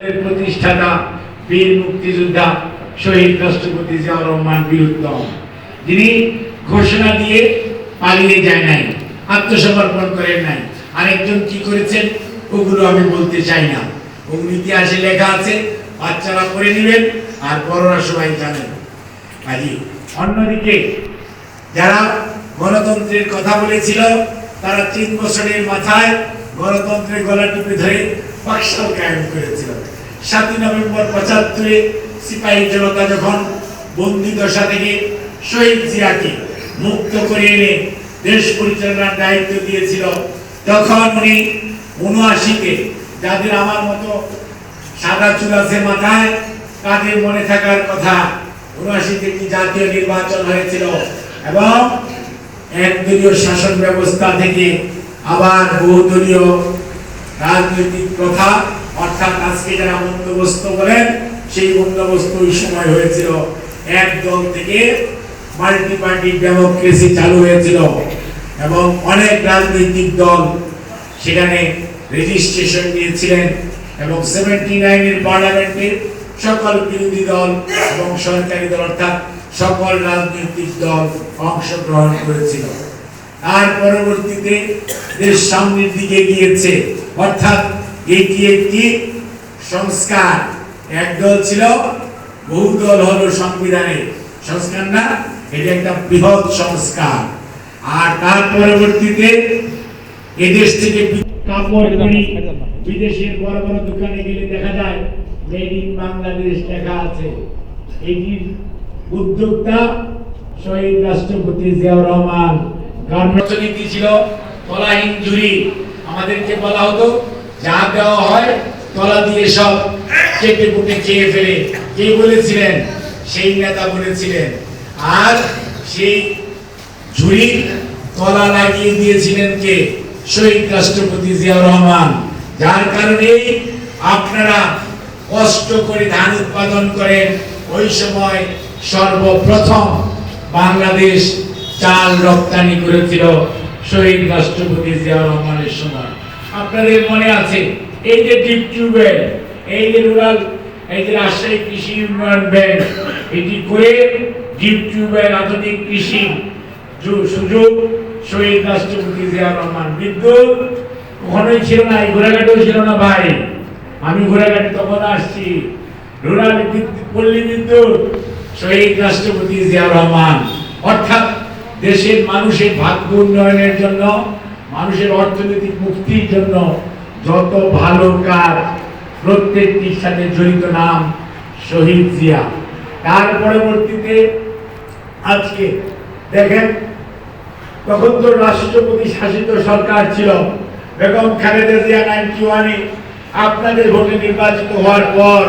প্রতিষ্ঠাতা বীর মুক্তিযোদ্ধা শহীদ রাষ্ট্রপতি জিয়াউর রহমান বীরুত্তম যিনি ঘোষণা দিয়ে পালিয়ে যায় নাই, আত্মসমর্পণ করেন নাই। আরেকজন কি করেছেন? ওগুলো আমি বলতে চাই না। ওগুলো ইতিহাসে লেখা আছে, বাচ্চারা পড়ে নেবেন আর বড়রা সবাই জানেন। কাজী, অন্যদিকে যারা গণতন্ত্রের কথা বলেছিল, তারা তিন বছরের মাথায় গণতন্ত্রের গলা টিপে ধরে পাকশাল কায়েম করেছিল। সাতই নভেম্বর পঁচাত্তরে সিপাহী জনতা যখন বন্দি দশা থেকে শহীদ জিয়াকে মুক্ত করে এনে দেশ পরিচালনার দায়িত্ব দিয়েছিল, তখন উনি উনআশিতে যাদের আমার মতো সাদা চুল আছে মাথায়, তাদের মনে থাকার কথা উনআশিতে একটি জাতীয় নির্বাচন হয়েছিল এবং একদলীয় শাসন ব্যবস্থা থেকে আবার বহুদলীয় রাজনৈতিক প্রথা, অর্থাৎ আজকে যারা বন্দোবস্ত বলেন, সেই বন্দোবস্ত ওই সময় হয়েছিল। এক দল থেকে মাল্টি পার্টি ডেমোক্রেসি চালু হয়েছিল এবং অনেক রাজনৈতিক দল সেখানে রেজিস্ট্রেশন নিয়েছিলেন এবং সেভেন্টি নাইনের পার্লামেন্টের সকল বিরোধী দল এবং সরকারি দল, অর্থাৎ সকল রাজনৈতিক দল অংশগ্রহণ করেছিল। তার পরবর্তীতে দেশ সামনের দিকে গিয়েছে। অর্থাৎ এটি একটি সংস্কার। এক দল ছিল, বহু দল হলো সংবিধানে। সংস্কার না, এটি একটা বৃহৎ সংস্কার। আর তার পরবর্তীতে এদেশ থেকে বিদেশের বড় বড় দোকানে গেলে দেখা যায় মেড ইন বাংলাদেশ লেখা আছে। এটির উদ্যোক্তা শহীদ রাষ্ট্রপতি জিয়াউর রহমান। গার্মেন্টস নীতি ছিল তলাহীন জুড়ি আমাদেরকে বলা হতো, যা দেওয়া হয় তলা দিয়ে সব কেটে কুটে খেয়ে ফেলে। কে বলেছিলেন? সেই নেতা বলেছিলেন। আর সেই ঝুড়ির তলা লাগিয়ে দিয়েছিলেন কে? শহীদ রাষ্ট্রপতি জিয়াউর রহমান। যার কারণে আপনারা কষ্ট করে ধান উৎপাদন করেন। ওই সময় সর্বপ্রথম বাংলাদেশ চাল রপ্তানি করেছিল শহীদ রাষ্ট্রপতি জিয়াউর রহমানের সময়। আপনাদের মনে আছে? এই যে ডিপ টিউবওয়েল এই যে রুরাল, এই যে রাজশাহী কৃষি উন্নয়ন ব্যাংক, এটি করে ডিপ টিউবওয়েল আধুনিক কৃষি সুযোগ শহীদ রাষ্ট্রপতি জিয়া রহমান বিদ্যুৎ। কখনোই ছিল না, এই ঘোড়াঘাটেও ছিল না ভাই। আমি ঘোরাঘাটে তখন আসছি। রুরাল পল্লী বিদ্যুৎ, শহীদ রাষ্ট্রপতি জিয়া রহমান। অর্থাৎ দেশের মানুষের ভাগ্য উন্নয়নের জন্য মানুষের অর্থনৈতিক মুক্তির জন্য যত ভালো কাজ প্রত্যেকটির সাথে জড়িত নাম শহীদ জিয়া। তার পরবর্তীতে আজকে দেখেন, তখন তো রাষ্ট্রপতি শাসিত সরকার ছিল, বেগম খালেদা জিয়া নাইনটি ওয়ানে আপনাদের ভোটে নির্বাচিত হওয়ার পর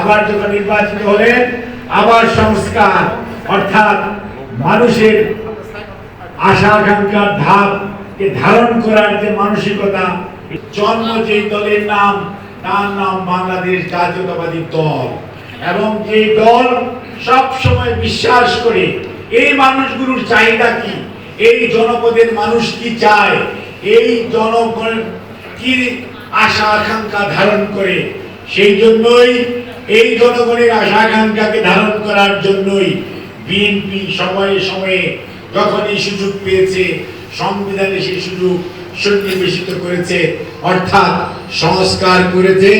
আবার যখন নির্বাচিত হলেন, আবার সংস্কার, অর্থাৎ মানুষের আশা আকাঙ্ক্ষার ধাপকে ধারণ করার যে মানসিকতা, জন্ম যে দলের নাম, তার নাম বাংলাদেশ জাতীয়তাবাদী দল। এবং যে দল সব সময় বিশ্বাস করে এই মানুষগুলোর চাহিদা কি, এই জনপদের মানুষ কি চায়, এই জনগণ কি আশা আকাঙ্ক্ষা ধারণ করে, সেই জন্যই এই জনগণের আশা আকাঙ্ক্ষাকে ধারণ করার জন্যই বিএনপি সময়ে সময়ে যখন এই সুযোগ পেয়েছে সংবিধানে সেই সুযোগ সন্নিবেশিত করেছে অর্থাৎ সংস্কার করেছে